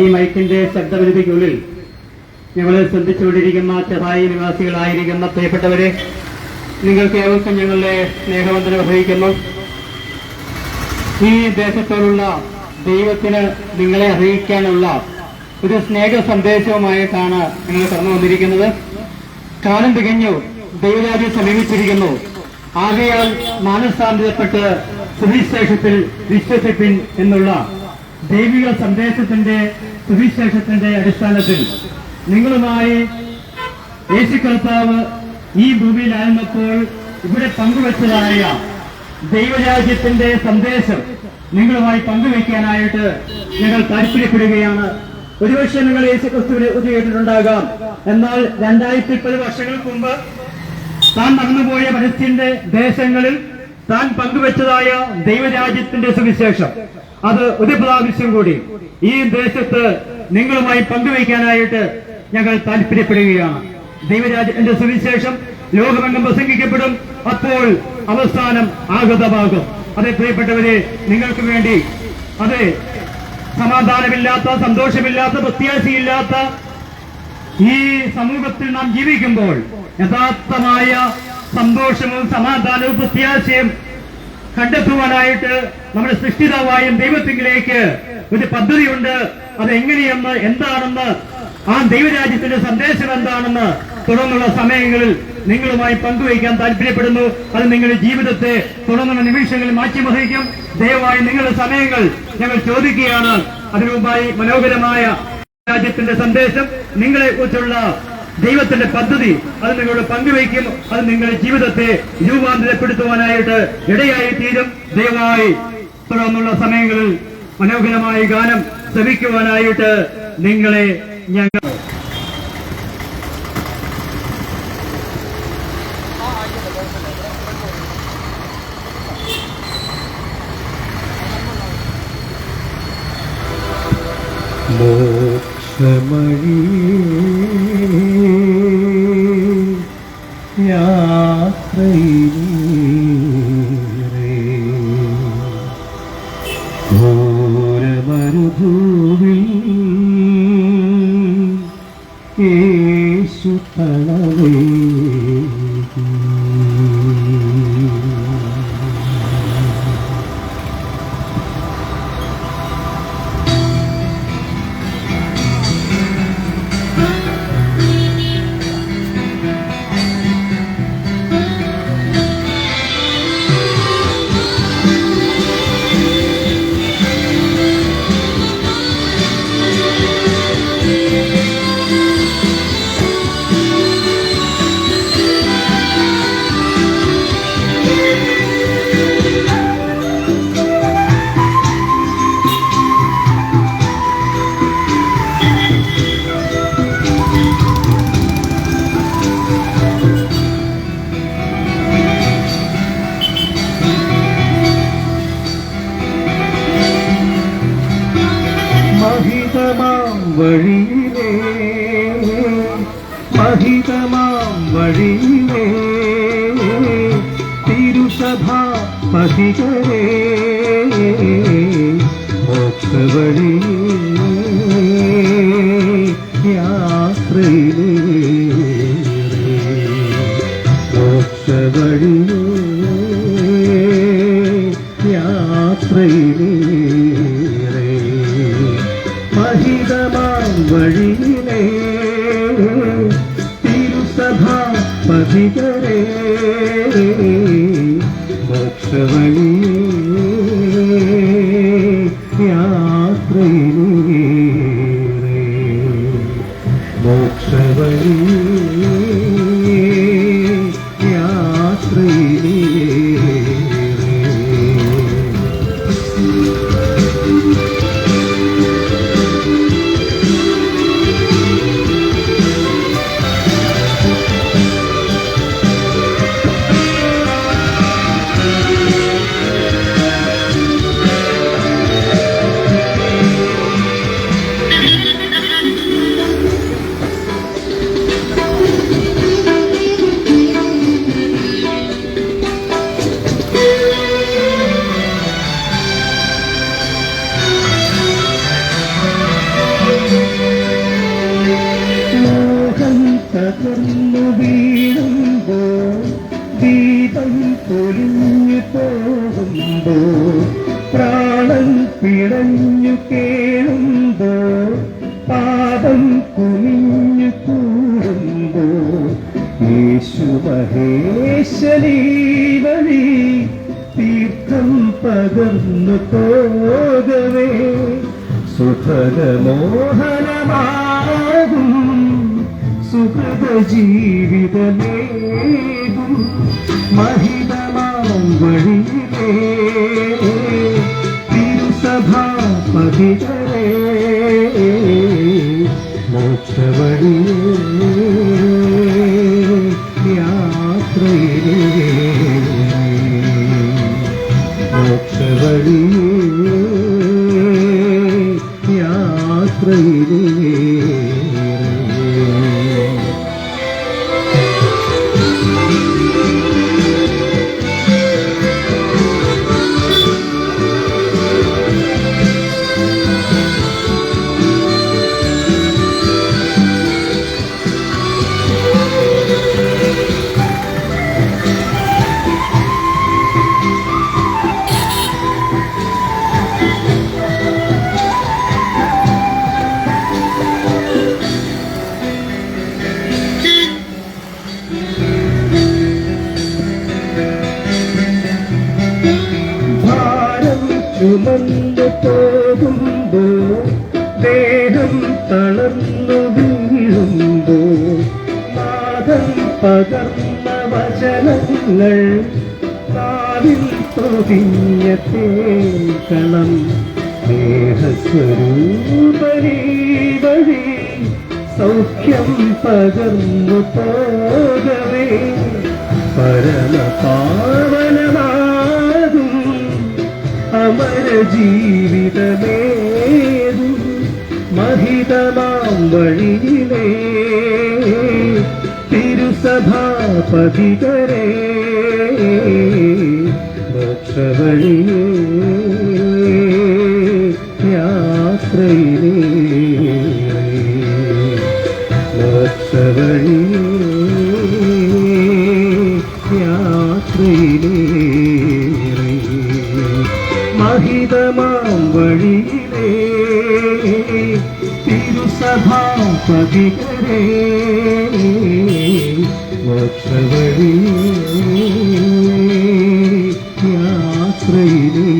ഈ മൈക്കിന്റെ ശബ്ദപരിധിക്കുള്ളിൽ ഞങ്ങൾ ശ്രദ്ധിച്ചുകൊണ്ടിരിക്കുന്ന ചെറായി നിവാസികളായിരിക്കുന്ന പ്രിയപ്പെട്ടവരെ നിങ്ങൾക്ക് ഏവർക്കും ഞങ്ങളുടെ സ്നേഹവന്ദനം അറിയിക്കുന്നു ഈ ദേശത്തോടുള്ള ദൈവത്തിന് നിങ്ങളെ അറിയിക്കാനുള്ള ഒരു സ്നേഹ സന്ദേശവുമായിട്ടാണ് നിങ്ങൾ കടന്നു വന്നിരിക്കുന്നത്. കാലം തികഞ്ഞു ദൈവരാജ്യം സമീപിച്ചിരിക്കുന്നു. ആകയാൽ മാനസാന്തരപ്പെട്ട് സുവിശേഷത്തിൽ വിശ്വസിപ്പിൻ എന്നുള്ള ദൈവിക സന്ദേശത്തിന്റെ സുവിശേഷത്തിന്റെ അടിസ്ഥാനത്തിൽ നിങ്ങളുമായി യേശു കർത്താവ് ഈ ഭൂമിയിലായിരുന്നപ്പോൾ ഇവിടെ പങ്കുവച്ചതായ ദൈവരാജ്യത്തിന്റെ സന്ദേശം നിങ്ങളുമായി പങ്കുവയ്ക്കാനായിട്ട് ഞങ്ങൾ താല്പര്യപ്പെടുകയാണ്. ഒരുപക്ഷെ നിങ്ങൾ യേശു ക്രിസ്തുവിനെ കേട്ടിട്ടുണ്ടാകാം എന്നാൽ രണ്ടായിരത്തി പത് വർഷങ്ങൾക്ക് മുമ്പ് താൻ നടന്നുപോയ പരസ്യന്റെ ദേശങ്ങളിൽ താൻ പങ്കുവച്ചതായ ദൈവരാജ്യത്തിന്റെ സുവിശേഷം. അത് ഒരു പ്രാവശ്യം കൂടി ഈ ദേശത്ത് നിങ്ങളുമായി പങ്കുവയ്ക്കാനായിട്ട് ഞങ്ങൾ താല്പര്യപ്പെടുകയാണ്. ദൈവരാജ്യത്തിന്റെ സുവിശേഷം ലോകമെങ്ങും പ്രസംഗിക്കപ്പെടും. അപ്പോൾ അവസാനം ആഗതമാകും. അതെ പ്രിയപ്പെട്ടവരെ നിങ്ങൾക്ക് വേണ്ടി അതെ സമാധാനമില്ലാത്ത സന്തോഷമില്ലാത്ത പ്രത്യാശയില്ലാത്ത ഈ സമൂഹത്തിൽ നാം ജീവിക്കുമ്പോൾ യഥാർത്ഥമായ സന്തോഷവും സമാധാനവും പ്രത്യാശയും കണ്ടെത്തുവാനായിട്ട് നമ്മുടെ സൃഷ്ടിതാവായും ദൈവത്തിങ്കിലേക്ക് ഒരു പദ്ധതിയുണ്ട്. അത് എങ്ങനെയെന്ന് എന്താണെന്ന് ആ ദൈവരാജ്യത്തിന്റെ സന്ദേശം എന്താണെന്ന് തുടർന്നുള്ള സമയങ്ങളിൽ നിങ്ങളുമായി പങ്കുവയ്ക്കാൻ താല്പര്യപ്പെടുന്നു. അത് നിങ്ങളുടെ ജീവിതത്തെ തുടർന്നുള്ള നിമിഷങ്ങളിൽ മാറ്റിമറിക്കും. ദയവായി നിങ്ങളുടെ സമയങ്ങൾ ഞങ്ങൾ ചോദിക്കുകയാണ്. അതിനുമുമ്പായി മനോഹരമായ രാജ്യത്തിന്റെ സന്ദേശം നിങ്ങളെ കുറിച്ചുള്ള ദൈവത്തിന്റെ പദ്ധതി അത് നിങ്ങളോട് പങ്കുവയ്ക്കും. അത് നിങ്ങളുടെ ജീവിതത്തെ രൂപാന്തരപ്പെടുത്തുവാനായിട്ട് ഇടയായി തീരും. ദയവായി തുടർന്നുള്ള സമയങ്ങളിൽ മനോഹരമായ ഗാനം ശ്രമിക്കുവാനായിട്ട് നിങ്ങളെ ഞങ്ങൾ മോക്ഷമഴി മഹിതമാം വഴിയിലേ. മഹിതമാം വഴിയിലേ. തിരുസഭ പതികരേ. മോക്ഷവഴി യാത്രയിലേ മോക്ഷവഴി പാപം കുനിഞ്ഞു കൂടുമ്പോ യേശു മഹേശനീ തീർത്ഥം പകർന്നു പോകവേ. സുഖമോഹനമാകും സുഹൃത ജീവിതമേകും മഹിതമാം വഴിയിലേ തിരുസഭാപതികളേ മോക്ഷവഴിയേ വഴി സൗഖ്യം പകർന്നു പോകവേ. പരമപാവനമാകും അമര ജീവിതമേതും മഹിതമാം വഴിയിലേ. തിരുസഭാപതികരേ മോക്ഷവഴിയേ. യാത്രയിലേ തിരുസഭാപതികരേ മോക്ഷവഴി യാത്രയിലേ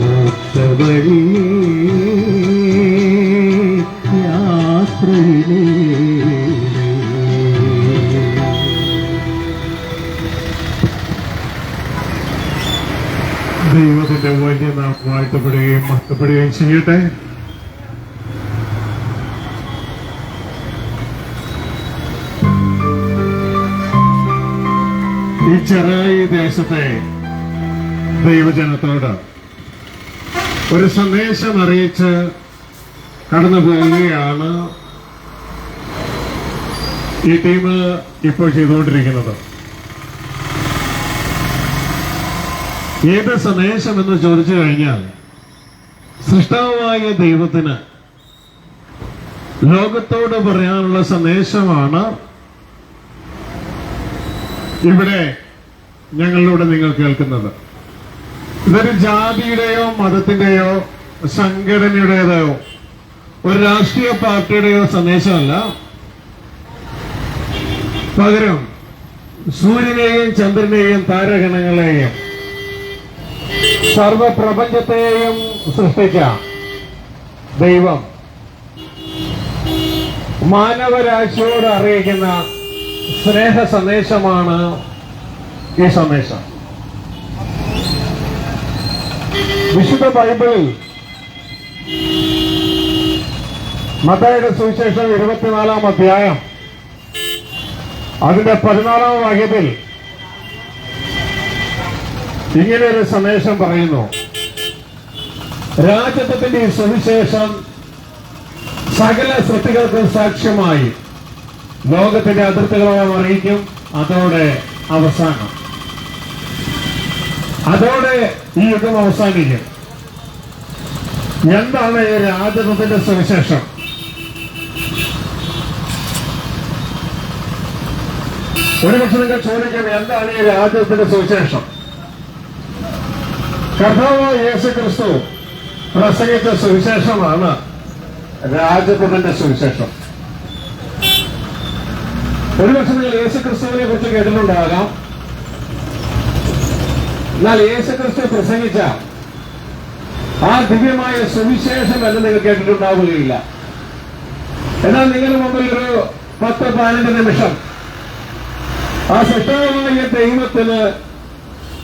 മോക്ഷവഴി വലിയ നാം വാഴ്ത്തപ്പെടുകയും മഹത്വപ്പെടുകയും ചെയ്യട്ടെ. ചെറായി ദേശത്തെ ദൈവജനത്തോട് ഒരു സന്ദേശം അറിയിച്ച് കടന്നു പോവുകയാണ് ഈ ടീം ഇപ്പോൾ ചെയ്തുകൊണ്ടിരിക്കുന്നത്. ഏത് സന്ദേശം എന്ന് ചോദിച്ചു കഴിഞ്ഞാൽ സൃഷ്ടാവായ ദൈവത്തിന് ലോകത്തോട് പറയാനുള്ള സന്ദേശമാണ് ഇവിടെ ഞങ്ങളിലൂടെ നിങ്ങൾ കേൾക്കുന്നത്. ഇതൊരു ജാതിയുടെയോ മതത്തിന്റെയോ സംഘടനയുടേതോ ഒരു രാഷ്ട്രീയ പാർട്ടിയുടെയോ സന്ദേശമല്ല. പകരം സൂര്യനെയും ചന്ദ്രനെയും താരഗണങ്ങളെയും സർവപ്രപഞ്ചത്തെയും സൃഷ്ടിച്ച ദൈവം മാനവരാശിയോട് അറിയിക്കുന്ന സ്നേഹ സന്ദേശമാണ് ഈ സന്ദേശം വിശുദ്ധ ബൈബിളിൽ മതയുടെ സുവിശേഷം ഇരുപത്തിനാലാം അധ്യായം അതിന്റെ പതിനാലാം വാക്യത്തിൽ ഇങ്ങനെ ഒരു സന്ദേശം പറയുന്നു. രാജത്വത്തിന്റെ ഈ സുവിശേഷം സകല സൃഷ്ടികൾക്ക് സാക്ഷ്യമായി ലോകത്തിന്റെ അതിർത്തികളോളം അറിയിക്കും. അതോടെ അവസാനം. അതോടെ ഈ യുദ്ധം അവസാനിക്കും. എന്താണ് ഈ രാജത്വത്തിന്റെ സുവിശേഷം? ഒരുപക്ഷെ നിങ്ങൾ ചോദിക്കാം എന്താണ് ഈ രാജ്യത്തിന്റെ സുവിശേഷം? കഥാവ യേശു ക്രിസ്തു പ്രസംഗിച്ച സുവിശേഷമാണ് രാജ്യത്തിന്റെ സുവിശേഷം. ഒരുപക്ഷെ നിങ്ങൾ യേശു ക്രിസ്തുവിനെ കുറിച്ച് കേട്ടിട്ടുണ്ടാകാം. എന്നാൽ യേശുക്രിസ്തു പ്രസംഗിച്ച ആ ദിവ്യമായ സുവിശേഷം എന്ന് നിങ്ങൾ കേട്ടിട്ടുണ്ടാവുകയില്ല. എന്നാൽ നിങ്ങളുടെ മുമ്പിൽ ഒരു പത്ത് പതിനഞ്ച് നിമിഷം ആ സൃഷ്ടാവായ ദൈവത്തിന്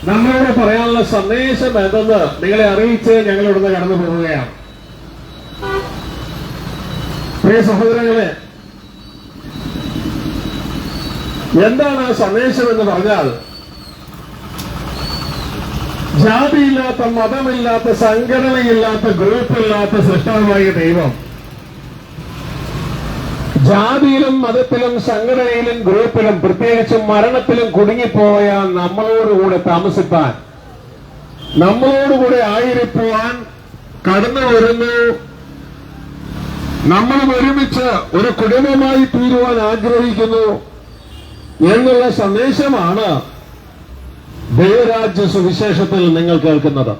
നമ്മളോട് പറയാനുള്ള സന്ദേശം എന്തെന്ന് നിങ്ങളെ അറിയിച്ച് ഞങ്ങൾ ഇവിടുന്ന് കടന്നു പോവുകയാണ്. പ്രിയ സഹോദരങ്ങളെ എന്താണ് ആ സന്ദേശം എന്ന് പറഞ്ഞാൽ ജാതിയില്ലാത്ത മതമില്ലാത്ത സംഘടനയില്ലാത്ത ഗ്രൂപ്പില്ലാത്ത സൃഷ്ടാവായ ദൈവം. ജാതിയിലും മതത്തിലും സംഘടനയിലും ഗ്രൂപ്പിലും പ്രത്യേകിച്ചും മരണത്തിലും കുടുങ്ങിപ്പോയ നമ്മളോടുകൂടെ താമസിപ്പാൻ നമ്മളോടുകൂടെ ആയിരിക്കുവാൻ കടന്നു വരുന്നു. നമ്മളും ഒരുമിച്ച് ഒരു കുടുംബമായി തീരുവാൻ ആഗ്രഹിക്കുന്നു എന്നുള്ള സന്ദേശമാണ് ദൈവരാജ്യ സുവിശേഷത്തിൽ നിങ്ങൾ കേൾക്കുന്നത്.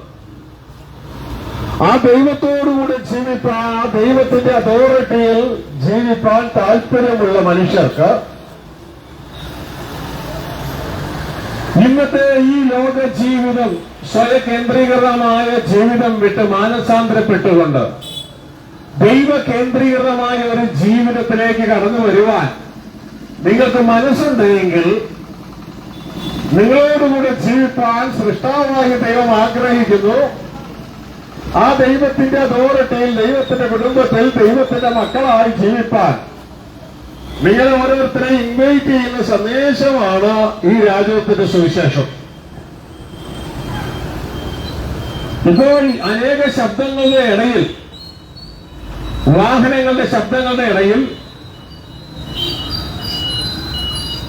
ആ ദൈവത്തോടുകൂടി ജീവിപ്പാൻ ആ ദൈവത്തിന്റെ അതോറിറ്റിയിൽ ജീവിപ്പാൻ താല്പര്യമുള്ള മനുഷ്യർക്ക് ഇന്നത്തെ ഈ ലോക ജീവിതം സ്വയകേന്ദ്രീകൃതമായ ജീവിതം വിട്ട് മാനസാന്തരപ്പെട്ടുകൊണ്ട് ദൈവ കേന്ദ്രീകൃതമായ ഒരു ജീവിതത്തിലേക്ക് കടന്നു വരുവാൻ നിങ്ങൾക്ക് മനസ്സുണ്ടെങ്കിൽ നിങ്ങളോടുകൂടി ജീവിപ്പാൻ സൃഷ്ടാവായ ദൈവം ആഗ്രഹിക്കുന്നു. ആ ദൈവത്തിന്റെ അതോറിറ്റിയിൽ ദൈവത്തിന്റെ കുടുംബത്തിൽ ദൈവത്തിന്റെ മക്കളായി ജീവിപ്പാൻ. നിങ്ങൾ ഓരോരുത്തരെ ഇൻവൈറ്റ് ചെയ്യുന്ന സന്ദേശമാണ് ഈ രാജ്യത്തിന്റെ സുവിശേഷം. ഇപ്പോൾ അനേക ശബ്ദങ്ങളുടെ ഇടയിൽ വാഹനങ്ങളുടെ ശബ്ദങ്ങളുടെ ഇടയിൽ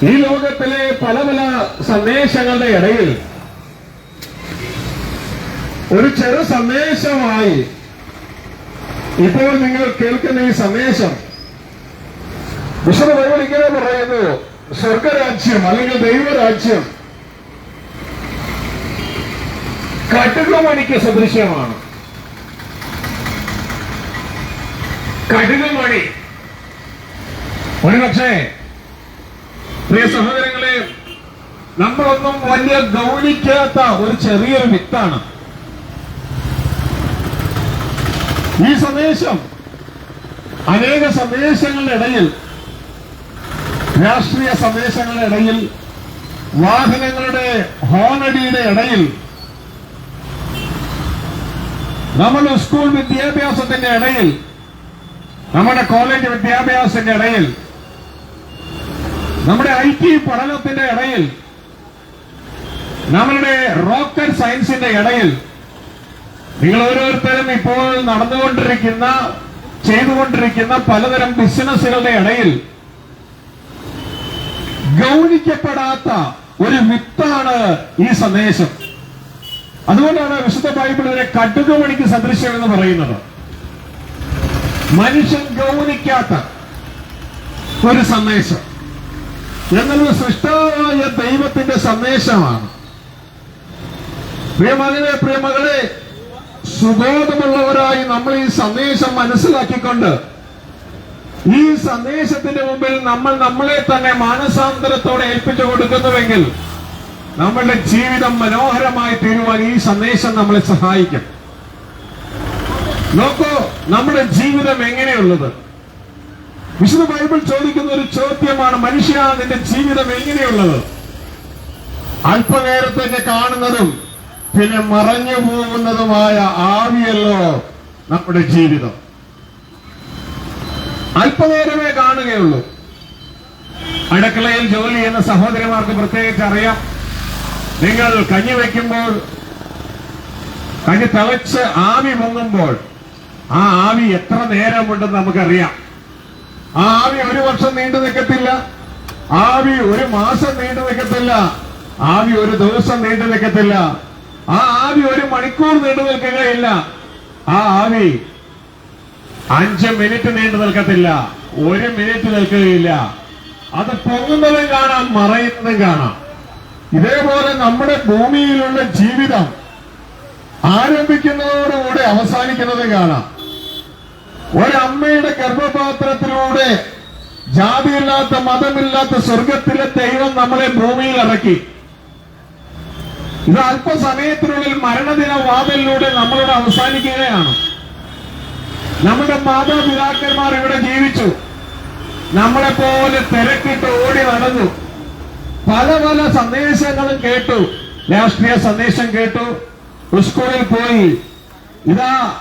ഈ ലോകത്തിലെ പല പല സന്ദേശങ്ങളുടെ ഇടയിൽ ഒരു ചെറു സന്ദേശമായി ഇപ്പോൾ നിങ്ങൾ കേൾക്കുന്ന ഈ സന്ദേശം ബൈബിൾ ഇങ്ങനെ പറയുന്നു സ്വർഗരാജ്യം അല്ലെങ്കിൽ ദൈവരാജ്യം കടുകമണിക്ക് സദൃശ്യമാണ്. കടുകമണി. ഒരുപക്ഷേ പ്രിയ സഹോദരങ്ങളെ നമ്മളൊന്നും വലിയ ഗൗനിക്കാത്ത ഒരു ചെറിയൊരു വിത്താണ്. ഈ സന്ദേശം അനേക സന്ദേശങ്ങളുടെ ഇടയിൽ രാഷ്ട്രീയ സന്ദേശങ്ങളുടെ ഇടയിൽ വാഹനങ്ങളുടെ ഹോണടിയുടെ ഇടയിൽ നമ്മുടെ സ്കൂൾ വിദ്യാഭ്യാസത്തിന്റെ ഇടയിൽ നമ്മുടെ കോളേജ് വിദ്യാഭ്യാസത്തിന്റെ ഇടയിൽ നമ്മുടെ ഐ ടി പഠനത്തിന്റെ ഇടയിൽ നമ്മളുടെ റോക്കറ്റ് സയൻസിന്റെ ഇടയിൽ നിങ്ങൾ ഓരോരുത്തരും ഇപ്പോൾ നടന്നുകൊണ്ടിരിക്കുന്ന ചെയ്തുകൊണ്ടിരിക്കുന്ന പലതരം ബിസിനസ്സുകളുടെ ഇടയിൽ ഗൗനിക്കപ്പെടാത്ത ഒരു വിത്താണ് ഈ സന്ദേശം. അതുകൊണ്ടാണ് വിശുദ്ധ ബൈബിൾ ഇതിനെ കടുകുമണിക്ക് സദൃശ്യം എന്ന് പറയുന്നത്. മനുഷ്യൻ ഗൗനിക്കാത്ത ഒരു സന്ദേശം. എന്നുള്ളത് സൃഷ്ടാവായ ദൈവത്തിന്റെ സന്ദേശമാണ്. പ്രിയമകനെ പ്രിയമകളെ സുബോധമുള്ളവരായി നമ്മൾ ഈ സന്ദേശം മനസ്സിലാക്കിക്കൊണ്ട് ഈ സന്ദേശത്തിന്റെ മുമ്പിൽ നമ്മൾ നമ്മളെ തന്നെ മാനസാന്തരത്തോടെ ഏൽപ്പിച്ചു കൊടുക്കുന്നുവെങ്കിൽ നമ്മളുടെ ജീവിതം മനോഹരമായി തീരുവാൻ ഈ സന്ദേശം നമ്മളെ സഹായിക്കും. നോക്കൂ നമ്മുടെ ജീവിതം എങ്ങനെയുള്ളത്? വിശുദ്ധ ബൈബിൾ ചോദിക്കുന്ന ഒരു ചോദ്യമാണ് മനുഷ്യ നിന്റെ ജീവിതം എങ്ങനെയുള്ളത്? അല്പനേരത്തേക്ക് കാണുന്നതും പിന്നെ മറഞ്ഞു പോകുന്നതുമായ ആവിയല്ലോ നമ്മുടെ ജീവിതം. അല്പനേരമേ കാണുകയുള്ളൂ. അടുക്കളയിൽ ജോലി ചെയ്യുന്ന സഹോദരിമാർക്ക് പ്രത്യേകിച്ച് അറിയാം. നിങ്ങൾ കഞ്ഞി വയ്ക്കുമ്പോൾ കഞ്ഞി തിളച്ച് ആവി മുങ്ങുമ്പോൾ ആ ആവി എത്ര നേരമുണ്ടെന്ന് നമുക്കറിയാം. ആവി ഒരു വർഷം നീണ്ടു നിൽക്കത്തില്ല. ആവി ഒരു മാസം നീണ്ടു നിൽക്കത്തില്ല. ആവി ഒരു ദിവസം നീണ്ടു നിൽക്കത്തില്ല. ആ ആവി ഒരു മണിക്കൂർ നീണ്ടു നിൽക്കുകയില്ല. ആ ആവി അഞ്ച് മിനിറ്റ് നീണ്ടു നിൽക്കത്തില്ല. ഒരു മിനിറ്റ് നിൽക്കുകയില്ല. അത് പൊങ്ങുന്നതും കാണാം മറയുന്നതും കാണാം. ഇതേപോലെ നമ്മുടെ ഭൂമിയിലുള്ള ജീവിതം ആരംഭിക്കുന്നതോടുകൂടി അവസാനിക്കുന്നതും കാണാം. ഒരമ്മയുടെ ഗർഭപാത്രത്തിലൂടെ ജാതിയില്ലാത്ത മതമില്ലാത്ത സ്വർഗത്തിലെ ദൈവം നമ്മളെ ഭൂമിയിൽ ഇറക്കി. ഇത് അല്പസമയത്തിനുള്ളിൽ മരണദിന വാതിലിലൂടെ നമ്മളോട് അവസാനിക്കുകയാണ്. നമ്മുടെ മാതാപിതാക്കന്മാർ ഇവിടെ ജീവിച്ചു. നമ്മളെ പോലെ തിരക്കിട്ട് ഓടി നടന്നു. പല പല സന്ദേശങ്ങളും കേട്ടു. രാഷ്ട്രീയ സന്ദേശം കേട്ടു. സ്കൂളിൽ പോയി. ഇതാ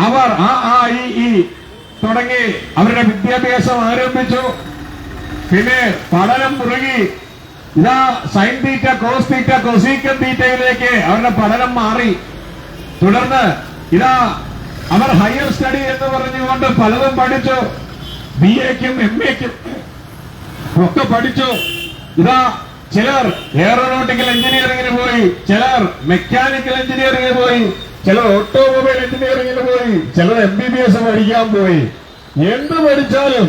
അവർ ആ ആ ഈ. തുടങ്ങി. അവരുടെ വിദ്യാഭ്യാസം ആരംഭിച്ചു. പിന്നെ പഠനം തുടങ്ങി. ഇതാ സൈൻ തീറ്റ കോസ് തീറ്റ കൊസീക്കൻ തീറ്റയിലേക്ക് അവരുടെ പഠനം മാറി. തുടർന്ന് ഇതാ അവർ ഹയർ സ്റ്റഡി എന്ന് പറഞ്ഞുകൊണ്ട് പലതും പഠിച്ചു. ബി എക്കും എം എക്കും ഒക്കെ പഠിച്ചു. ഇതാ ചിലർ എയറോനോട്ടിക്കൽ എഞ്ചിനീയറിംഗിന് പോയി ചിലർ മെക്കാനിക്കൽ എഞ്ചിനീയറിംഗിന് പോയി. ചിലർ ഓട്ടോമൊബൈൽ എഞ്ചിനീയറിംഗിന് പോയി ചിലർ എം ബി ബി എസ് പഠിക്കാൻ പോയി. എന്ത് പഠിച്ചാലും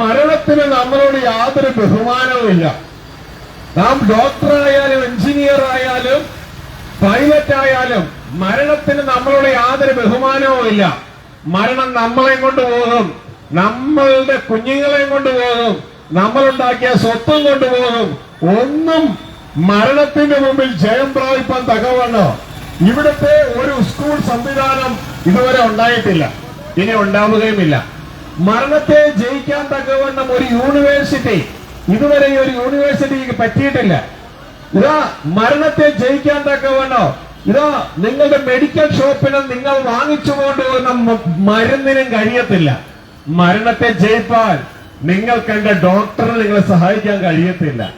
മരണത്തിന് നമ്മളോട് യാതൊരു ബഹുമാനവും ഇല്ല. നാം ഡോക്ടറായാലും എഞ്ചിനീയർ ആയാലും പൈലറ്റ് ആയാലും മരണത്തിന് നമ്മളോട് യാതൊരു ബഹുമാനവും ഇല്ല. മരണം നമ്മളെയും കൊണ്ടുപോകും നമ്മളുടെ കുഞ്ഞുങ്ങളെയും കൊണ്ടുപോകും നമ്മളുണ്ടാക്കിയ സ്വത്തും കൊണ്ടുപോകും ഒന്നും മരണത്തിന്റെ മുമ്പിൽ ജയം പ്രാപിപ്പാൻ തകവണ്ണോ ഇവിടുത്തെ ഒരു സ്കൂൾ സംവിധാനം ഇതുവരെ ഉണ്ടായിട്ടില്ല. ഇനി ഉണ്ടാവുകയുമില്ല. മരണത്തെ ജയിക്കാൻ തക്കവണ്ണം ഒരു യൂണിവേഴ്സിറ്റി ഇതുവരെ ഒരു യൂണിവേഴ്സിറ്റിക്ക് പറ്റിയിട്ടില്ല. ഇതാ മരണത്തെ ജയിക്കാൻ തക്കവണ്ണോ. ഇതാ നിങ്ങളുടെ മെഡിക്കൽ ഷോപ്പിന് നിങ്ങൾ വാങ്ങിച്ചു കൊണ്ടുവന്ന മരുന്നിനും കഴിയത്തില്ല. മരണത്തെ ജയിപ്പാൻ നിങ്ങൾക്ക് എന്റെ ഡോക്ടറെ നിങ്ങളെ സഹായിക്കാൻ കഴിയത്തില്ല.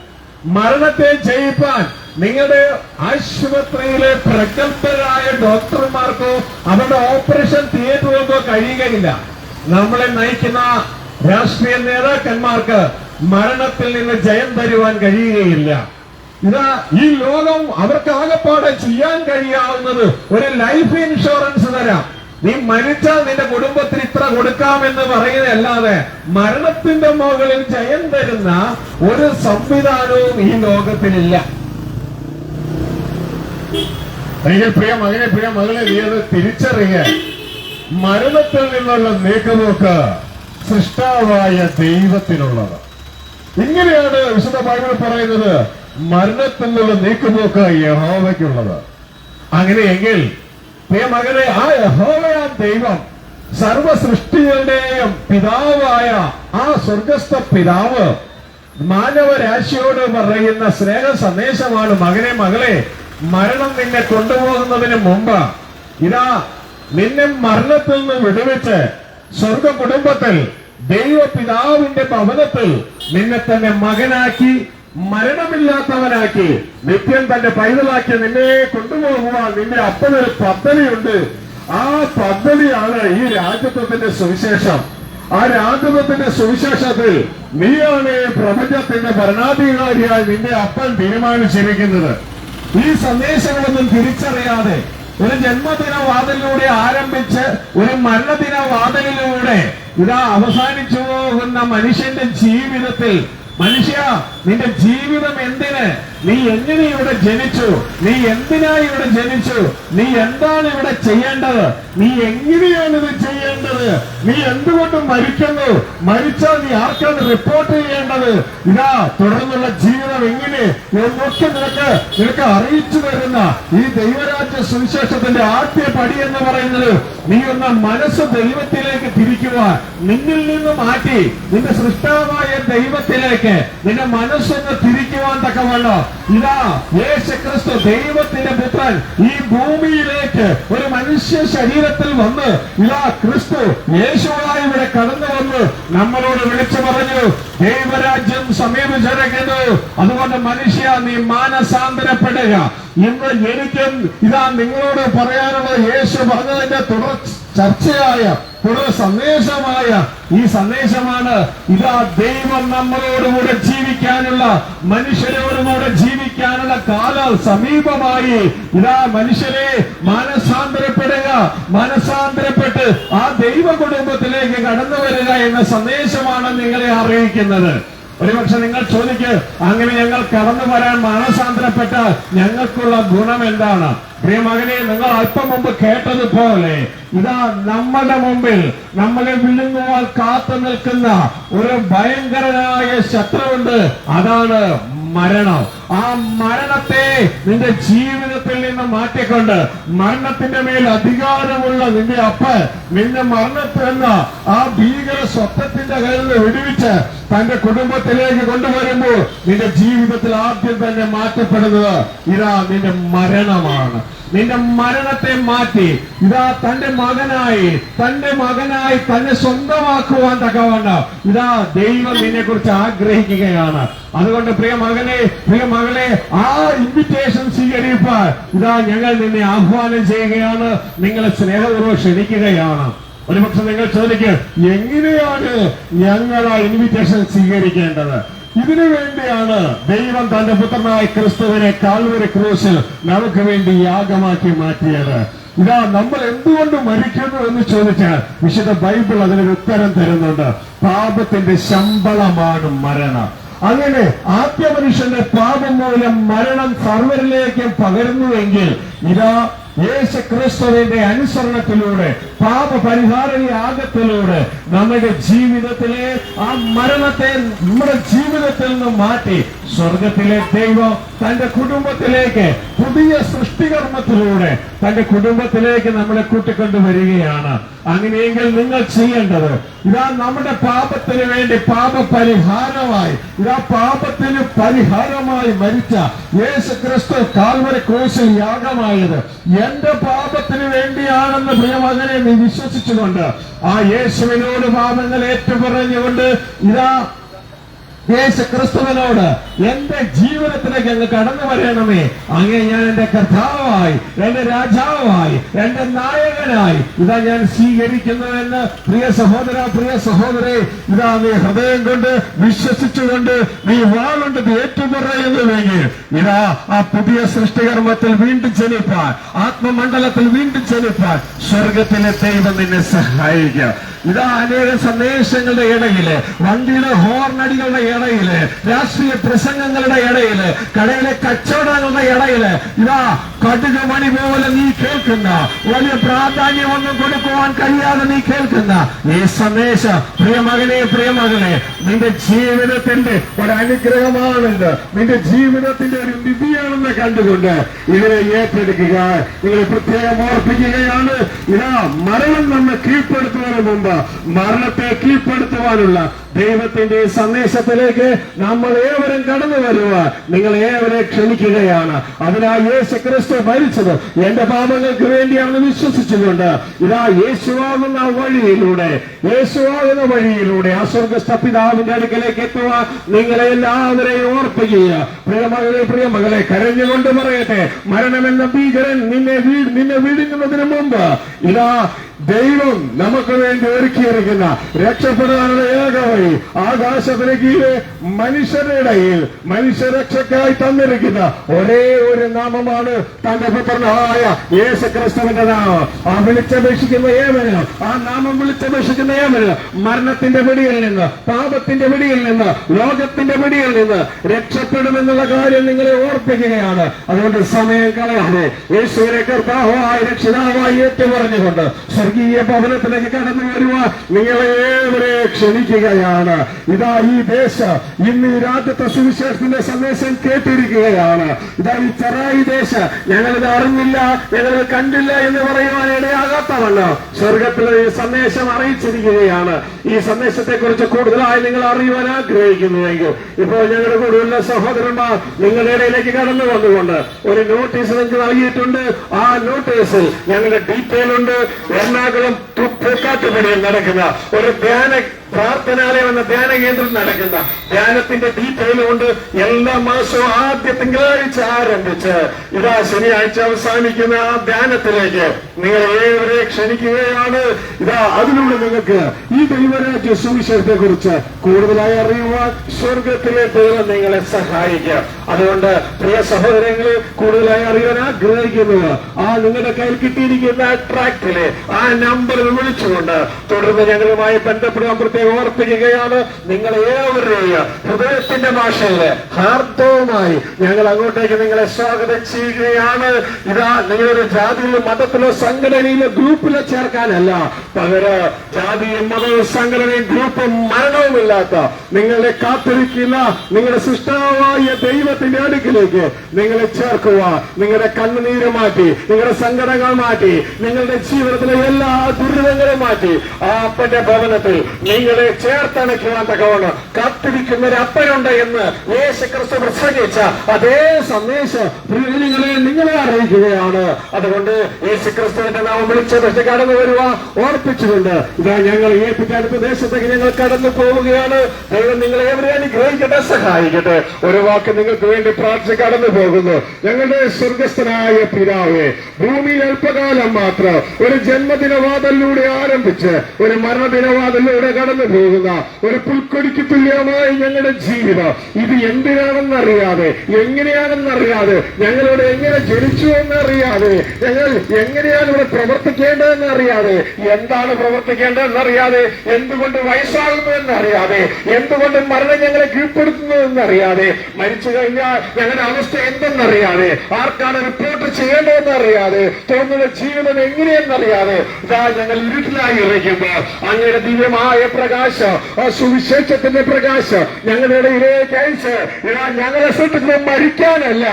മരണത്തെ ജയിപ്പാൻ നിങ്ങളുടെ ആശുപത്രിയിലെ പ്രഗത്ഭരായ ഡോക്ടർമാർക്കോ അവരുടെ ഓപ്പറേഷൻ തിയേറ്ററുകൾക്കോ കഴിയുകയില്ല. നമ്മളെ നയിക്കുന്ന രാഷ്ട്രീയ നേതാക്കന്മാർക്ക് മരണത്തിൽ നിന്ന് ജയം തരുവാൻ കഴിയുകയില്ല. ഇതാ ഈ ലോകം അവർക്ക് ആകെപ്പാടെ ചെയ്യാൻ കഴിയാവുന്നത് ഒരു ലൈഫ് ഇൻഷുറൻസ് തരാം. നീ മരിച്ചാൽ നിന്റെ കുടുംബത്തിന് ഇത്ര കൊടുക്കാമെന്ന് പറയുന്നതല്ലാതെ മരണത്തിന്റെ മുകളിൽ ജയം തരുന്ന ഒരു സംവിധാനവും ഈ ലോകത്തിലില്ല. എങ്കിൽ പ്രിയ മകനെ പ്രിയ മകളെ നീ അത് മരണത്തിൽ നിന്നുള്ള നീക്കുപോക്ക് സൃഷ്ടാവായ ദൈവത്തിനുള്ളത്. ഇങ്ങനെയാണ് വിശുദ്ധ ബൈബിൾ പറയുന്നത് മരണത്തിൽ നിന്നുള്ള നീക്കുപോക്ക് യഹോവയ്ക്കുള്ളത്. അങ്ങനെയെങ്കിൽ പ്രിയ മകനെ ആ യഹോവയാ ദൈവം സർവ സൃഷ്ടികളുടെയും പിതാവായ ആ സ്വർഗസ്ഥ പിതാവ് മാനവരാശിയോട് പറയുന്ന സ്നേഹ സന്ദേശമാണ് മകനെ മകളെ മരണം നിന്നെ കൊണ്ടുപോകുന്നതിന് മുമ്പ് ഇതാ നിന്നെ മരണത്തിൽ നിന്ന് വിടുവിച്ച് സ്വർഗ കുടുംബത്തിൽ ദൈവപിതാവിന്റെ ഭവനത്തിൽ നിന്നെ തന്നെ മകനാക്കി മരണമില്ലാത്തവനാക്കി നിത്യം തന്റെ പൈതലാക്കി നിന്നെ കൊണ്ടുപോകുവാൻ നിന്റെ അപ്പനൊരു പദ്ധതിയുണ്ട്. ആ പദ്ധതിയാണ് ഈ രാജ്യത്വത്തിന്റെ സുവിശേഷം. ആ രാജ്യത്വത്തിന്റെ സുവിശേഷത്തിൽ നീയാണ് പ്രപഞ്ചത്തിന്റെ ഭരണാധികാരിയായി നിന്റെ അപ്പൻ തീരുമാനിച്ചിരിക്കുന്നത്. ഈ സന്ദേശങ്ങളൊന്നും തിരിച്ചറിയാതെ ഒരു ജന്മദിന വാതിലൂടെ ആരംഭിച്ച് ഒരു മരണദിന വാതിലിലൂടെ ഇതാ അവസാനിച്ചു പോകുന്ന മനുഷ്യന്റെ ജീവിതത്തിൽ. മനുഷ്യ നിന്റെ ജീവിതം എന്തിന്? നീ എങ്ങനെ ഇവിടെ ജനിച്ചു? നീ എന്തിനാ ഇവിടെ ജനിച്ചു? നീ എന്താണ് ഇവിടെ ചെയ്യേണ്ടത്? നീ എങ്ങനെയാണ് ഇത് ചെയ്യേണ്ടത്? നീ എന്തുകൊണ്ട് മരിക്കുന്നു? മരിച്ചാൽ നീ ആർക്കാണ് റിപ്പോർട്ട് ചെയ്യേണ്ടത്? ഇതാ തുടർന്നുള്ള ജീവിതം എങ്ങനെ? എന്നൊക്കെ നിനക്ക് നിനക്ക് അറിയിച്ചു തരുന്ന ഈ ദൈവരാജ്യ സുവിശേഷത്തിന്റെ ആദ്യ പടി എന്ന് പറയുന്നത് നീ ഒന്ന് മനസ്സ് ദൈവത്തിലേക്ക് തിരിക്കുവാൻ നിന്നിൽ നിന്ന് മാറ്റി നിന്റെ സൃഷ്ടാവായ ദൈവത്തിലേക്ക് നിന്റെ മനസ്സൊന്ന് തിരിക്കുവാൻ തക്കവണ്ണം. ഇതാ യേശു ക്രിസ്തു ദൈവത്തിന്റെ പുത്രൻ ഈ ഭൂമിയിലേക്ക് ഒരു മനുഷ്യ ശരീരത്തിൽ വന്ന് ഇതാ ക്രിസ്തു യേശുവായി ഇവിടെ കടന്നു വന്ന് നമ്മളോട് വിളിച്ചു പറഞ്ഞു ദൈവരാജ്യം സമീപിച്ചിരിക്കുന്നു. അതുകൊണ്ട് മനുഷ്യ നീ മാനസാന്തരപ്പെടുക. ഇന്ന് എനിക്കും ഇതാ നിങ്ങളോട് പറയാനുള്ള യേശു പറഞ്ഞതിന്റെ തുടർ ചർച്ചയായ തുടർ സന്ദേശമായ ഈ സന്ദേശമാണ് ഇതാ ദൈവം നമ്മളോടുകൂടെ ജീവിക്കാനുള്ള മനുഷ്യരോടുകൂടെ ജീവിക്കാനുള്ള കാലം സമീപമായി. ഇതാ മനുഷ്യരെ മാനസാന്തരപ്പെടുക മാനസാന്തരപ്പെട്ട് ആ ദൈവ കുടുംബത്തിലേക്ക് കടന്നു വരിക എന്ന സന്ദേശമാണ് നിങ്ങളെ അറിയിക്കുന്നത്. ഒരുപക്ഷെ നിങ്ങൾ ചോദിക്ക് അങ്ങനെ ഞങ്ങൾ കടന്നു വരാൻ മാനസാന്തരപ്പെട്ട ഞങ്ങൾക്കുള്ള ഗുണം എന്താണ്? പ്രിയ മകനെ നിങ്ങൾ അല്പം മുമ്പ് കേട്ടതുപോലെ ഇതാ നമ്മുടെ മുമ്പിൽ നമ്മളെ വിഴുങ്ങുവാൻ കാത്തു നിൽക്കുന്ന ഒരു ഭയങ്കരനായ ശത്രുണ്ട് അതാണ് മരണം. ആ മരണത്തെ നിന്റെ ജീവിതത്തിൽ നിന്ന് മാറ്റിക്കൊണ്ട് മരണത്തിന്റെ മേൽ അധികാരമുള്ള നിന്റെ അപ്പ നിന്നെ നിന്ന് ആ ഭീകര സ്വത്വത്തിന്റെ കയ്യിൽ നിന്ന് വിടുവിച്ച് തന്റെ കുടുംബത്തിലേക്ക് കൊണ്ടുവരുമ്പോൾ നിന്റെ ജീവിതത്തിൽ ആദ്യം തന്നെ മാറ്റപ്പെടുന്നത് ഇതാ നിന്റെ മരണമാണ്. നിന്റെ മരണത്തെ മാറ്റി ഇതാ തന്റെ മകനായി തന്റെ മകനായി തന്നെ സ്വന്തമാക്കുവാൻ തക്കവണ്ണ ഇതാ ദൈവം നിന്നെ കുറിച്ച് ആഗ്രഹിക്കുകയാണ്. അതുകൊണ്ട് പ്രിയ മകനെ പ്രിയ മകളെ ആ ഇൻവിറ്റേഷൻ സ്വീകരിപ്പാൻ ഇതാ ഞങ്ങൾ നിന്നെ ആഹ്വാനം ചെയ്യുകയാണ്. നിങ്ങളെ സ്നേഹപൂർവം ക്ഷണിക്കുകയാണ്. ഒരുപക്ഷെ നിങ്ങൾ ചോദിക്കുക എങ്ങനെയാണ് ഞങ്ങൾ ആ ഇൻവിറ്റേഷൻ സ്വീകരിക്കേണ്ടത്? ഇതിനു വേണ്ടിയാണ് ദൈവം തന്റെ പുത്രനായ ക്രിസ്തുവിനെ കാൽവരി ക്രൂശിൽ നമുക്ക് വേണ്ടി യാഗമാക്കി മാറ്റിയത്. ഇതാ നമ്മൾ എന്തുകൊണ്ട് മരിക്കുന്നു എന്ന് ചോദിച്ചാൽ വിശുദ്ധ ബൈബിൾ അതിനൊരു ഉത്തരം തരുന്നുണ്ട്. പാപത്തിന്റെ ശമ്പളമാണ് മരണം. അങ്ങനെ ആദ്യ മനുഷ്യന്റെ പാപം മൂലം മരണം സർവരിലേക്കും പകരുന്നുവെങ്കിൽ ഇതാ യേശു ക്രിസ്തുവിന്റെ അനുസരണത്തിലൂടെ പാപ പരിഹാര യാഗത്തിലൂടെ നമ്മുടെ ജീവിതത്തിലെ ആ മരണത്തെ നമ്മുടെ ജീവിതത്തിൽ നിന്ന് മാറ്റി സ്വർഗത്തിലെ ദൈവം തന്റെ കുടുംബത്തിലേക്ക് പുതിയ സൃഷ്ടികർമ്മത്തിലൂടെ തന്റെ കുടുംബത്തിലേക്ക് നമ്മളെ കൂട്ടിക്കൊണ്ടുവരികയാണ് അങ്ങനെയെങ്കിൽ നിങ്ങൾ ചെയ്യേണ്ടത് ഇതാ നമ്മുടെ പാപത്തിന് വേണ്ടി പാപപരിഹാരമായി ഇതാ പാപത്തിന് പരിഹാരമായി മരിച്ച യേശു ക്രിസ്തു കാൽവരി ക്രൂശിൽ യാഗമായത്. എന്റെ പാപത്തിന് വേണ്ടിയാണെന്ന് പ്രിയമകനെ വിശ്വസിച്ചുകൊണ്ട് ആ യേശുവിനോട് പാപങ്ങൾ ഏറ്റുപറഞ്ഞുകൊണ്ട് ഇതാ യേശു ക്രിസ്തുവിനോട് എന്റെ ജീവിതത്തിലേക്ക് അങ്ങ് കടന്നു വരണമേ. അങ്ങേ ഞാൻ എന്റെ കർത്താവായി എന്റെ രാജാവായി എന്റെ നായകനായി ഇതാ ഞാൻ സ്വീകരിക്കുന്നുവെന്ന് പ്രിയ സഹോദര പ്രിയ സഹോദരെ ഇതാ നീ ഹൃദയം കൊണ്ട് വിശ്വസിച്ചുകൊണ്ട് നീ വാളുണ്ട് ഏറ്റുപറയുന്നുവെങ്കിൽ ഇതാ ആ പുതിയ സൃഷ്ടികർമ്മത്തിൽ വീണ്ടും ജനിപ്പാൻ ആത്മമണ്ഡലത്തിൽ വീണ്ടും ജനിപ്പാൻ സ്വർഗത്തിലെ ദൈവം നിന്നെ സഹായിക്കാം. ഇതാ അനേക സന്ദേശങ്ങളുടെ ഇടയിൽ വണ്ടിയുടെ ഹോർണടികളുടെ ഇടയിൽ രാഷ്ട്രീയ പ്രസംഗങ്ങളുടെ ഇടയിൽ കടയിലെ കച്ചവടങ്ങളുടെ ഇടയിൽ ഇതാ കടുക് മണി പോലെ നീ കേൾക്കുന്ന വലിയ പ്രാധാന്യമൊന്നും കൊടുക്കുവാൻ കഴിയാതെ നീ കേൾക്കുന്ന ഈ സന്ദേശം പ്രിയമകനെ പ്രിയമകനെ നിന്റെ ജീവിതത്തിന്റെ ഒരു അനുഗ്രഹമാണെന്ന് നിന്റെ ജീവിതത്തിന്റെ ഒരു വിധിയാണെന്ന് കണ്ടുകൊണ്ട് ഇവരെ ഏറ്റെടുക്കുക. ഇവരെ പ്രത്യേകം ഓർപ്പിക്കുകയാണ്. ഇതാ മരണം നമ്മെ കീഴ്പ്പെടുത്തുന്നതിന് മുമ്പ് മരണത്തെ കീഴ്പ്പെടുത്തുവാനുള്ള ദൈവത്തിന്റെ സന്ദേശത്തിലേക്ക് നമ്മൾ ഏവരും കടന്നു വരുക. നിങ്ങൾ ഏവരെ ക്ഷണിക്കുകയാണ് അതിനാ യേശു ക്രിസ്തു മരിച്ചത് എന്റെ പാപങ്ങൾക്ക് വേണ്ടിയാണെന്ന് വിശ്വസിച്ചുകൊണ്ട് ഇതാ യേശുവാകുന്ന വഴിയിലൂടെ യേശുവാകുന്ന വഴിയിലൂടെ ആ സ്വർഗസ്ഥ പിതാവിന്റെ അടുക്കലേക്ക് എത്തുക. നിങ്ങളെ എല്ലാവരെയും ഓർപ്പിക്കുക. പ്രിയമകളെ പ്രിയമകളെ കരഞ്ഞുകൊണ്ട് പറയട്ടെ. മരണമെന്ന ഭീകരൻ നിന്നെ വീട് നിന്നെ വീടുന്നതിന് മുമ്പ് ഇതാ ദൈവം നമുക്ക് വേണ്ടി ഒരുക്കിയിരിക്കുന്ന രക്ഷപ്പെടാനുള്ള ഏക വഴി ആകാശത്തിന് കീഴെ മനുഷ്യരുടെ ഇടയിൽ മനുഷ്യരക്ഷക്കായി തന്നിരിക്കുന്ന ഒരേ ഒരു നാമമാണ് തന്റെ പുത്രനായ യേശു ക്രിസ്തുവിന്റെ നാമം. ആ വിളിച്ചപേക്ഷിക്കുന്ന ഏവന് ആ നാമം വിളിച്ചപേക്ഷിക്കുന്ന ഏവന് മരണത്തിന്റെ പിടിയിൽ നിന്ന് പാപത്തിന്റെ പിടിയിൽ നിന്ന് ലോകത്തിന്റെ പിടിയിൽ നിന്ന് രക്ഷപ്പെടുമെന്നുള്ള കാര്യം നിങ്ങളെ ഓർപ്പിക്കുകയാണ്. അതുകൊണ്ട് സമയം കളയാതെ യേശുവിനെ കർത്താവായി രക്ഷിതാവായി ഏറ്റുപറഞ്ഞുകൊണ്ട് സ്വർഗീയ ഭവനത്തിലേക്ക് കടന്നു വരുവാൻ നിങ്ങളെ ഏവരെ ക്ഷണിക്കുകയാണ് ഇതാ ഈ ദേശം ഇന്ന് ഈ രാജ്യത്തെ സുവിശേഷത്തിന്റെ സന്ദേശം കേട്ടിരിക്കുകയാണ്. ഇതാ ഈ ചെറായി ദേശം ഞങ്ങളിത് അറിഞ്ഞില്ല ഞങ്ങളിത് കണ്ടില്ല എന്ന് പറയുവാൻ ഇടയാകാത്തവല്ലോ സ്വർഗത്തിലെ ഈ സന്ദേശം അറിയിച്ചിരിക്കുകയാണ്. ഈ സന്ദേശത്തെ കുറിച്ച് കൂടുതലായി നിങ്ങൾ അറിയുവാൻ ആഗ്രഹിക്കുന്നുവെങ്കിൽ ഇപ്പോൾ ഞങ്ങളുടെ കൂടെയുള്ള സഹോദരന്മാർ നിങ്ങളുടെ ഇടയിലേക്ക് കടന്നു വന്നുകൊണ്ട് ഒരു നോട്ടീസ് നിങ്ങൾക്ക് നൽകിയിട്ടുണ്ട്. ആ നോട്ടീസിൽ ഞങ്ങളുടെ ഡീറ്റെയിൽ ഉണ്ട്. എറണാകുളം പൂക്കാട്ടുപടിയിൽ നടക്കുന്ന ഒരു ധ്യാന പ്രാർത്ഥനാലയം എന്ന ധ്യാന കേന്ദ്രം നടക്കുന്ന ധ്യാനത്തിന്റെ ഡീറ്റെയിൽ കൊണ്ട് എല്ലാ മാസവും ആദ്യ തിങ്കളാഴ്ച ആരംഭിച്ച് ഇതാ ശനിയാഴ്ച അവസാനിക്കുന്ന ആ ധ്യാനത്തിലേക്ക് നിങ്ങൾ ഏവരെ ക്ഷണിക്കുകയാണ്. ഇതാ അതിലൂടെ നിങ്ങൾക്ക് ഈ ദൈവരാജ്യ സുവിശേഷത്തെ കുറിച്ച് കൂടുതലായി അറിയുവാൻ സ്വർഗത്തിലെ ദൈവം നിങ്ങളെ സഹായിക്കാം. അതുകൊണ്ട് പ്രിയ സഹോദരങ്ങളെ കൂടുതലായി അറിയാൻ ആഗ്രഹിക്കുന്നത് ആ നിങ്ങളുടെ കയ്യിൽ കിട്ടിയിരിക്കുന്ന ട്രാക്റ്റിലെ ആ നമ്പറിൽ വിളിച്ചുകൊണ്ട് തുടർന്ന് ഞങ്ങളുമായി ബന്ധപ്പെടുവാൻ പ്രത്യേകം ഓർപ്പിക്കുകയാണ് നിങ്ങൾ ഏവരെയും ഹൃദയത്തിന്റെ ഭാഷയിൽ ഹാർദവുമായി ഞങ്ങൾ അങ്ങോട്ടേക്ക് നിങ്ങളെ സ്വാഗതം ചെയ്യുകയാണ്. ഇതാ നിങ്ങളൊരു ജാതിയിലോ മതത്തിലോ സംഘടനയിലോ ഗ്രൂപ്പിലോ ചേർക്കാനല്ല. പകരം ജാതിയും മതവും സംഘടനയും ഗ്രൂപ്പും മരണവുമില്ലാത്ത നിങ്ങളെ കാത്തിരിക്കുന്ന നിങ്ങളുടെ സൃഷ്ടാവായ ദൈവത്തിന്റെ അടുക്കിലേക്ക് നിങ്ങളെ ചേർക്കുക നിങ്ങളുടെ കണ്ണുനീര് മാറ്റി നിങ്ങളുടെ സങ്കടങ്ങൾ മാറ്റി നിങ്ങളുടെ ജീവിതത്തിലെ എല്ലാ ദുരിതങ്ങളും മാറ്റി. ആ അപ്പന്റെ ഭവനത്തിൽ നിങ്ങളെ ചേർത്തണയ്ക്കുവാൻ തക്കവണ്ണം. കാത്തിരിക്കുന്ന ഒരു അപ്പനുണ്ട് എന്ന് യേശു ക്രിസ്തു പ്രസംഗിച്ച അതേ സന്ദേശം നിങ്ങളെ നിങ്ങളെ അറിയിക്കുകയാണ്. അതുകൊണ്ട് യേശു ക്രിസ്തുവിന്റെ നാമം വിളിച്ച പക്ഷെ കടന്നു വരുക ഓർപ്പിച്ചുകൊണ്ട് ഇതാ ഞങ്ങൾ ഏൽപ്പിച്ച ദേശത്തേക്ക് ഞങ്ങൾ കടന്നു പോവുകയാണ്. ദൈവം നിങ്ങളെ എവരെ അനുഗ്രഹിക്കട്ടെ സഹായിക്കട്ടെ. ഒരു വാക്ക് നിങ്ങൾക്ക് വേണ്ടി പ്രാർത്ഥിച്ച് കടന്നു പോകുന്നു. ഞങ്ങളുടെ സ്വർഗസ്ഥനായ പിതാവെ ഭൂമിയിൽ അല്പകാലം മാത്രം ഒരു ജന്മദിനവാദലിലൂടെ ആരംഭിച്ച് ഒരു മരണദിനവാദലിലൂടെ കടന്നു പോകുന്ന ഒരു പുൽക്കൊടിക്ക് തുല്യമായി ഞങ്ങളുടെ ജീവിതം ഇത് എന്തിനാണെന്നറിയാതെ എങ്ങനെയാണെന്നറിയാതെ ഞങ്ങളോട് എങ്ങനെ ജനിച്ചു എന്നറിയാതെ ഞങ്ങൾ എങ്ങനെയാണ് ഇവിടെ പ്രവർത്തിക്കേണ്ടതെന്ന് അറിയാതെ എന്താണ് പ്രവർത്തിക്കേണ്ടതെന്ന് അറിയാതെ എന്തുകൊണ്ട് വയസ്സാകുന്നു എന്നറിയാതെ എന്തുകൊണ്ട് മരണം ഞങ്ങളെ കീഴ്പ്പെടുത്തുന്നു എന്നറിയാതെ മരിച്ചു കഴിഞ്ഞാൽ ഞങ്ങളുടെ അവസ്ഥ എന്തെന്നറിയാതെ ആർക്കാണ് റിപ്പോർട്ട് ചെയ്യേണ്ടതെന്ന് അറിയാതെ തോന്നുന്ന ജീവിതം എങ്ങനെയെന്നറിയാതെ ഇതാ ഞങ്ങൾ ഇരുട്ടിലായി ഇറങ്ങുമ്പോൾ അങ്ങയുടെ ദിവ്യമായ പ്രകാശം സുവിശേഷത്തിന്റെ പ്രകാശം ഞങ്ങളുടെ ഇടയിലേക്ക് അയച്ച് ഞങ്ങളെ സൃഷ്ടിക്കുന്നത് മരിക്കാനല്ല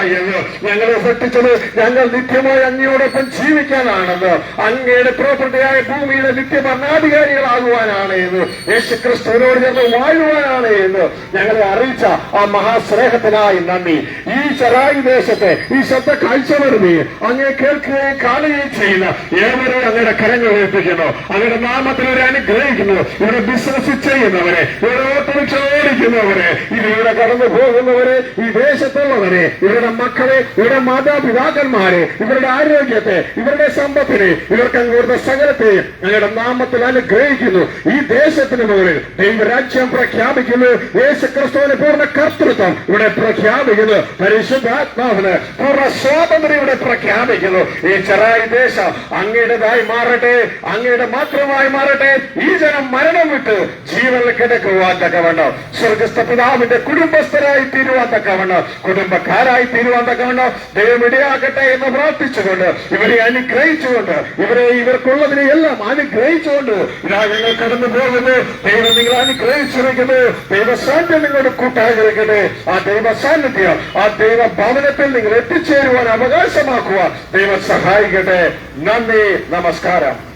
ഞങ്ങളെ സൃഷ്ടിച്ചത് ഞങ്ങൾ നിത്യമായി അങ്ങയോടൊപ്പം ജീവിക്കാനാണെന്ന് അങ്ങയുടെ പ്രോപ്പർട്ടിയായ ഭൂമിയുടെ നിത്യ ഭരണാധികാരികളാകുവാനാണ് എന്ന്. യേശു ക്രിസ്തുവിനോട് ഞങ്ങൾ വാഴുവാനാണ് എന്ന്. ഞങ്ങളെ അറിയിച്ച ആ മഹാസ്നേഹത്തിനായി നന്ദി. ഈ ചെറായി ദേശത്തെ ഈ ശബ്ദ കാഴ്ചവരുകയും അങ്ങേ കേൾക്കുകയും കാണുകയും ചെയ്യുന്ന ഏവരെ അങ്ങയുടെ കരങ്ങൾ ഏൽപ്പിക്കുന്നു. അങ്ങയുടെ നാമത്തിൽ ഒരു അനുഗ്രഹിക്കുന്നു. ഇവിടെ ബിസിനസ് ചെയ്യുന്നവരെ ഇവിടെ ഓട്ടോറിക്ഷ ഓടിക്കുന്നവരെ കടന്നു പോകുന്നവരെ ഈ ദേശത്തുള്ളവരെ ഇവരുടെ മക്കളെ ഇവരുടെ മാതാപിതാക്കന്മാരെ ഇവരുടെ ആരോഗ്യത്തെ ഇവരുടെ സമ്പത്തിനെ ഇവർക്ക് അങ്ങോട്ട് സകലത്തെയും ഞങ്ങളുടെ നാമത്തിൽ അനുഗ്രഹിക്കുന്നു. ഈ ദേശത്തിന് മുകളിൽ ദൈവരാജ്യം പ്രഖ്യാപിക്കുന്നു. യേശു ക്രിസ്തുവിന് പൂർണ കർത്തൃത്വം ഇവിടെ പ്രഖ്യാപിക്കുന്നു. പരിശുദ്ധാത്മാവിന് പൂർണ സ്വാതന്ത്ര്യം ഇവിടെ പ്രഖ്യാപിക്കുന്നു. ഈ ചെറായി ദേശം അങ്ങയുടേതായി മാറട്ടെ അങ്ങയുടെ മാത്രമായി മാറട്ടെ. ഈ ജനം മരണം വിട്ട് ജീവനിൽ കിടക്കുവാൻ തക്കവണ്ണം. സ്വർഗസ്ഥ പിതാവിന്റെ കുടുംബസ്ഥരായി തീരുവാൻ തക്കവണ്ണം. കുടുംബക്കാരായി തീരുവാൻ ദൈവം ഇടയാക്കട്ടെ എന്ന് പ്രാർത്ഥിച്ചുകൊണ്ട് ഇവരെ അനുഗ്രഹിച്ചുകൊണ്ട് ഇവരെ ഇവർക്കുള്ളതിനെ എല്ലാം അനുഗ്രഹിച്ചുകൊണ്ട് ഇതാ ഞങ്ങൾ കടന്നു പോകുന്നു. ദൈവം നിങ്ങൾ അനുഗ്രഹിച്ചിരിക്കുന്നു. ദൈവസാന്നിധ്യം നിങ്ങളുടെ കൂട്ടായിരിക്കട്ടെ. ആ ദൈവ സാന്നിധ്യം ആ ദൈവ ഭവനത്തിൽ നിങ്ങൾ എത്തിച്ചേരുവാൻ അവകാശമാക്കുക ദൈവം സഹായിക്കട്ടെ. നന്ദി നമസ്കാരം.